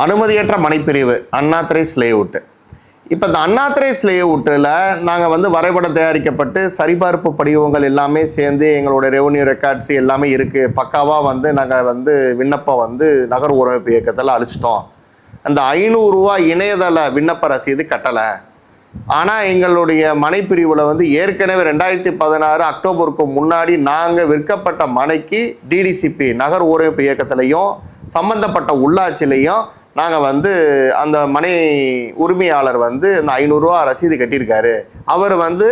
அனுமதியற்ற மனைப்பிரிவு அண்ணாத்திரைஸ் layout இப்போ இந்த அண்ணாத்திரைஸ் லேஅவுட்டில் நாங்கள் வந்து வரைபடம் தயாரிக்கப்பட்டு சரிபார்ப்பு படிவங்கள் எல்லாமே சேர்ந்து எங்களோட ரெவன்யூ ரெக்கார்ட்ஸ் எல்லாமே இருக்குது பக்காவாக வந்து நாங்கள் வந்து விண்ணப்பம் வந்து நகர் உறவிப்பு இயக்கத்தில் அழிச்சிட்டோம் அந்த ஐநூறுரூவா இணையதள விண்ணப்ப ரசீது கட்டலை. ஆனால் எங்களுடைய மனைப்பிரிவில் வந்து ஏற்கனவே ரெண்டாயிரத்தி பதினாறு அக்டோபருக்கு முன்னாடி நாங்கள் விற்கப்பட்ட மனைக்கு டிடிசிபி நகர் ஊரமைப்பு இயக்கத்திலையும் சம்மந்தப்பட்ட உள்ளாட்சியிலையும் நாங்கள் வந்து அந்த மனை உரிமையாளர் வந்து இந்த ஐநூறுரூவா ரசீது கட்டியிருக்காரு. அவர் வந்து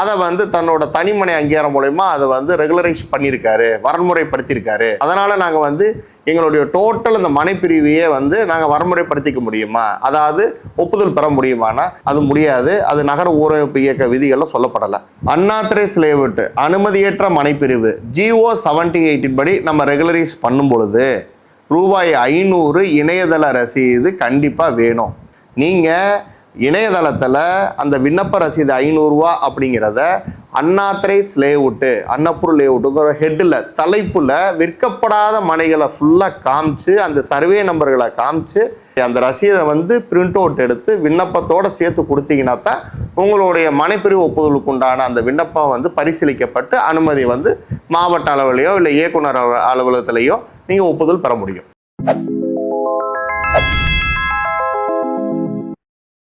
அதை வந்து தன்னோட தனிமனை அங்கீகாரம் மூலயமா அதை வந்து ரெகுலரைஸ் பண்ணியிருக்காரு வரன்முறைப்படுத்தியிருக்காரு. அதனால் நாங்கள் வந்து எங்களுடைய டோட்டல் இந்த மனைப்பிரிவையே வந்து நாங்கள் வரன்முறைப்படுத்திக்க முடியுமா? அதாவது ஒப்புதல் பெற முடியுமானா? அது முடியாது. அது நகர ஊரமைப்பு இயக்க விதிகளில் சொல்லப்படலை. அண்ணாத்திரை சிலைவிட்டு அனுமதியற்ற மனைப்பிரிவு ஜிஓ செவன்டி எயிட்டின் படி நம்ம ரெகுலரைஸ் பண்ணும் பொழுது ரூபாய் ஐநூறு இணையதள ரசீது கண்டிப்பாக வேணும். நீங்கள் இணையதளத்தில் அந்த விண்ணப்ப ரசீது ஐநூறுரூவா அப்படிங்கிறத அண்ணாத்திரைஸ் லேவுட்டு அன்னப்பூர் லேவுட்டுங்கிற ஹெட்டில் தலைப்பில் விற்கப்படாத மனைகளை ஃபுல்லாக காமிச்சு அந்த சர்வே நம்பர்களை காமிச்சு அந்த ரசீதை வந்து பிரிண்ட் அவுட் எடுத்து விண்ணப்பத்தோடு சேர்த்து கொடுத்தீங்கன்னா தான் உங்களுடைய மனைப்பிரிவு ஒப்புதலுக்கு உண்டான அந்த விண்ணப்பம் வந்து பரிசீலிக்கப்பட்டு அனுமதி வந்து மாவட்ட அளவிலையோ இல்லை இயக்குனர் அலுவலகத்திலையோ நீங்கள் ஒப்புதல் பெற முடியும்.